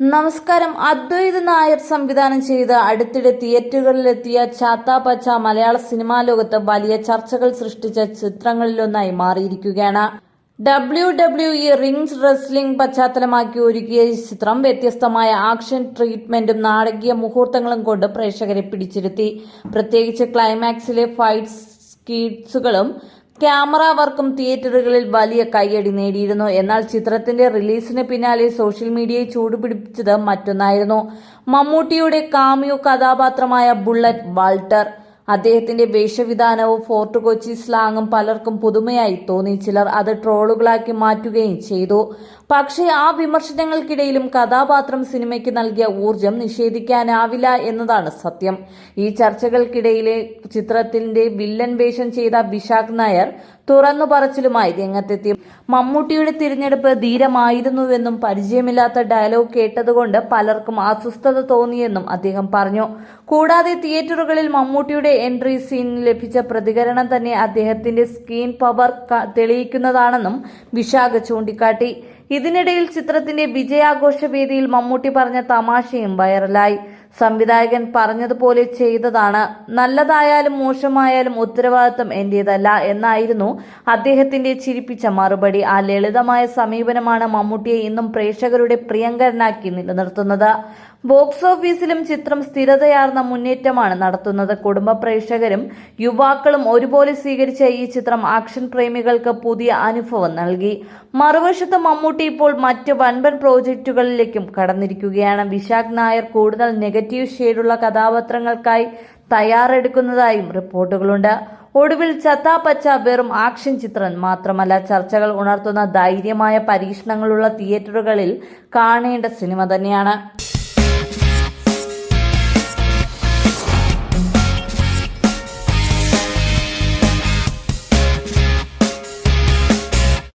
നമസ്കാരം. അദ്വൈത് നായർ സംവിധാനം ചെയ്ത അടുത്തിടെ തിയേറ്ററുകളിലെത്തിയ ചാത്താ പച്ച മലയാള സിനിമാ ലോകത്ത് വലിയ ചർച്ചകൾ സൃഷ്ടിച്ച ചിത്രങ്ങളിലൊന്നായി മാറിയിരിക്കുകയാണ്. W W E rings wrestling പശ്ചാത്തലമാക്കി ഒരുക്കിയ ഈ ചിത്രം വ്യത്യസ്തമായ ആക്ഷൻ ട്രീറ്റ്മെന്റും നാടകീയ മുഹൂർത്തങ്ങളും കൊണ്ട് പ്രേക്ഷകരെ പിടിച്ചിരുത്തി. പ്രത്യേകിച്ച് ക്ലൈമാക്സിലെ ഫൈറ്റ് സ്കീറ്റ്സുകളും ക്യാമറ വർക്കും തിയേറ്ററുകളിൽ വലിയ കയ്യടി നേടിയിരുന്നു. എന്നാൽ ചിത്രത്തിന്റെ റിലീസിന് പിന്നാലെ സോഷ്യൽ മീഡിയയെ ചൂടുപിടിപ്പിച്ചത് മറ്റൊന്നായിരുന്നു. മമ്മൂട്ടിയുടെ കാമിയോ കഥാപാത്രമായ ബുള്ളറ്റ് വാൾട്ടർ. അദ്ദേഹത്തിന്റെ വേഷവിധാനവും ഫോർട്ട് കൊച്ചി സ്ലാങ്ങും പലർക്കും പുതുമയായി തോന്നി. ചിലർ അത് ട്രോളുകളാക്കി മാറ്റുകയും ചെയ്തു. പക്ഷേ ആ വിമർശനങ്ങൾക്കിടയിലും കഥാപാത്രം സിനിമയ്ക്ക് നൽകിയ ഊർജം നിഷേധിക്കാനാവില്ല എന്നതാണ് സത്യം. ഈ ചർച്ചകൾക്കിടയിലെ ചിത്രത്തിന്റെ വില്ലൻ വേഷം ചെയ്ത വിശാഖ് നായർ തുറന്നു പറച്ചിലുമായി രംഗത്തെത്തി മമ്മൂട്ടിയുടെ തിരഞ്ഞെടുപ്പ് ധീരമായിരുന്നുവെന്നും പരിചയമില്ലാത്ത ഡയലോഗ് കേട്ടതുകൊണ്ട് പലർക്കും അസ്വസ്ഥത തോന്നിയെന്നും അദ്ദേഹം പറഞ്ഞു. കൂടാതെ തിയേറ്ററുകളിൽ മമ്മൂട്ടിയുടെ എൻട്രി സീനിൽ ലഭിച്ച പ്രതികരണം തന്നെ അദ്ദേഹത്തിന്റെ സ്ക്രീൻ പവർ തെളിയിക്കുന്നതാണെന്നും വിശാഖ ചൂണ്ടിക്കാട്ടി. ഇതിനിടയിൽ ചിത്രത്തിന്റെ വിജയാഘോഷ വേദിയിൽ മമ്മൂട്ടി പറഞ്ഞ തമാശയും വൈറലായി. സംവിധായകൻ പറഞ്ഞതുപോലെ ചെയ്തതാണ്. നല്ലതായാലും മോശമായാലും ഉത്തരവാദിത്വം എന്റേതല്ല എന്നായിരുന്നു അദ്ദേഹത്തിന്റെ ചിരിപ്പിച്ച മറുപടി. ആ ലളിതമായ സമീപനമാണ് മമ്മൂട്ടിയെ ഇന്നും പ്രേക്ഷകരുടെ പ്രിയങ്കരനാക്കി നിലനിർത്തുന്നത്. ബോക്സ് ഓഫീസിലും ചിത്രം സ്ഥിരതയാർന്ന മുന്നേറ്റമാണ് നടത്തുന്നത്. കുടുംബ പ്രേക്ഷകരും യുവാക്കളും ഒരുപോലെ സ്വീകരിച്ച ഈ ചിത്രം ആക്ഷൻ പ്രേമികൾക്ക് പുതിയ അനുഭവം നൽകി. മറുവശത്ത് മമ്മൂട്ടി ഇപ്പോൾ മറ്റ് വൻപൻ പ്രോജക്റ്റുകളിലേക്കും കടന്നിരിക്കുകയാണ്. വിശാഖ് നായർ കൂടുതൽ നെഗറ്റീവ് ഷെയ്ഡുള്ള കഥാപാത്രങ്ങൾക്കായി തയ്യാറെടുക്കുന്നതായും റിപ്പോർട്ടുകളുണ്ട്. ഒടുവിൽ ചത്താ പച്ച വെറും ആക്ഷൻ ചിത്രം മാത്രമല്ല ചർച്ചകൾ ഉണർത്തുന്ന ധൈര്യമായ പരീക്ഷണങ്ങളുള്ള തിയേറ്ററുകളിൽ കാണേണ്ട സിനിമ തന്നെയാണ്.